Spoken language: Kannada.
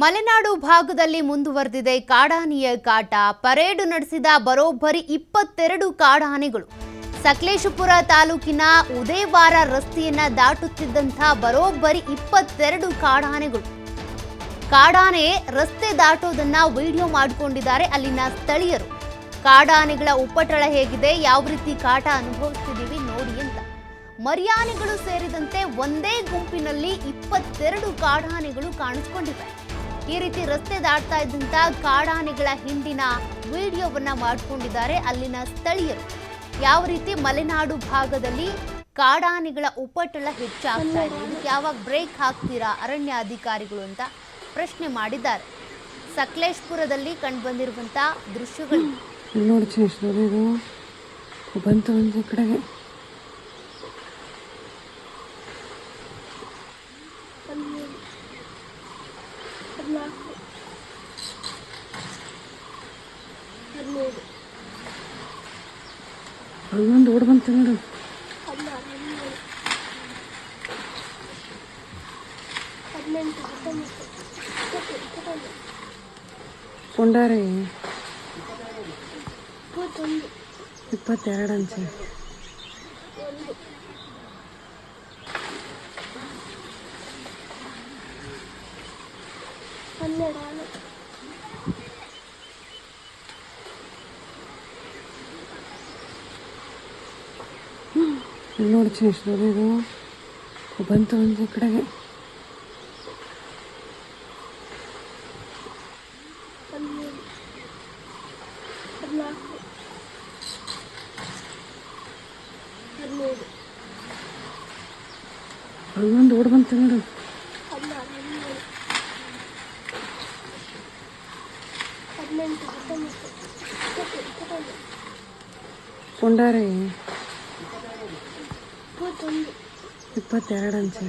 ಮಲೆನಾಡು ಭಾಗದಲ್ಲಿ ಮುಂದುವರೆದಿದೆ ಕಾಡಾನೆಯ ಕಾಟ. ಪರೇಡ್ ನಡೆಸಿದ ಬರೋಬ್ಬರಿ ಇಪ್ಪತ್ತೆರಡು ಕಾಡಾನೆಗಳು. ಸಕಲೇಶಪುರ ತಾಲೂಕಿನ ಉದಯವಾರ ರಸ್ತೆಯನ್ನ ದಾಟುತ್ತಿದ್ದಂಥ ಬರೋಬ್ಬರಿ ಇಪ್ಪತ್ತೆರಡು ಕಾಡಾನೆಗಳು. ಕಾಡಾನೆ ರಸ್ತೆ ದಾಟೋದನ್ನ ವಿಡಿಯೋ ಮಾಡಿಕೊಂಡಿದ್ದಾರೆ ಅಲ್ಲಿನ ಸ್ಥಳೀಯರು. ಕಾಡಾನೆಗಳ ಉಪಟಳ ಹೇಗಿದೆ, ಯಾವ ರೀತಿ ಕಾಟ ಅನುಭವಿಸ್ತಿದ್ದೀವಿ ನೋಡಿ ಅಂತ. ಮರಿಯಾನೆಗಳು ಸೇರಿದಂತೆ ಒಂದೇ ಗುಂಪಿನಲ್ಲಿ ಇಪ್ಪತ್ತೆರಡು ಕಾಡಾನೆಗಳು ಕಾಣಿಸ್ಕೊಂಡಿವೆ. ಈ ರೀತಿ ರಸ್ತೆ ದಾಟ್ತಾ ಇದ್ದಂತ ಕಾಡಾನೆಗಳ ಹಿಂದಿನ ವಿಡಿಯೋವನ್ನ ಮಾಡಿಕೊಂಡಿದ್ದಾರೆ ಅಲ್ಲಿನ ಸ್ಥಳೀಯರು. ಯಾವ ರೀತಿ ಮಲೆನಾಡು ಭಾಗದಲ್ಲಿ ಕಾಡಾನೆಗಳ ಉಪಟಳ ಹೆಚ್ಚಾಗ್ತಾ ಇದೆ, ಇದಕ್ಕೆ ಯಾವಾಗ ಬ್ರೇಕ್ ಹಾಕ್ತೀರಾ ಅರಣ್ಯ ಅಧಿಕಾರಿಗಳು ಅಂತ ಪ್ರಶ್ನೆ ಮಾಡಿದ್ದಾರೆ. ಸಕಲೇಶ್ಪುರದಲ್ಲಿ ಕಂಡುಬಂದಿರುವಂತ ದೃಶ್ಯಗಳು. ನೋಡಿ ಬಂತು ಒಂದು ಕಡೆಗೆ. ಅಲ್ಲೊಂದು ಓಡ್ ಬಂತು ನೋಡು. ಪುಂಡಾರಿ. ಇಪ್ಪತ್ತೆರಡು ಅಂಚೆ. ಇಲ್ಲಿ ನೋಡಿ ಚೇಶ್ವರ ಇದು. ಬಂತು ಒಂದು ಕಡೆಗೆ. ಅಲ್ಲೊಂದು ಓಡ್ ಬಂತು ನೋಡು. ಪುಂಡಾರಿ ಇಪ್ಪತ್ತೆರಡು ಅನ್ಸೆ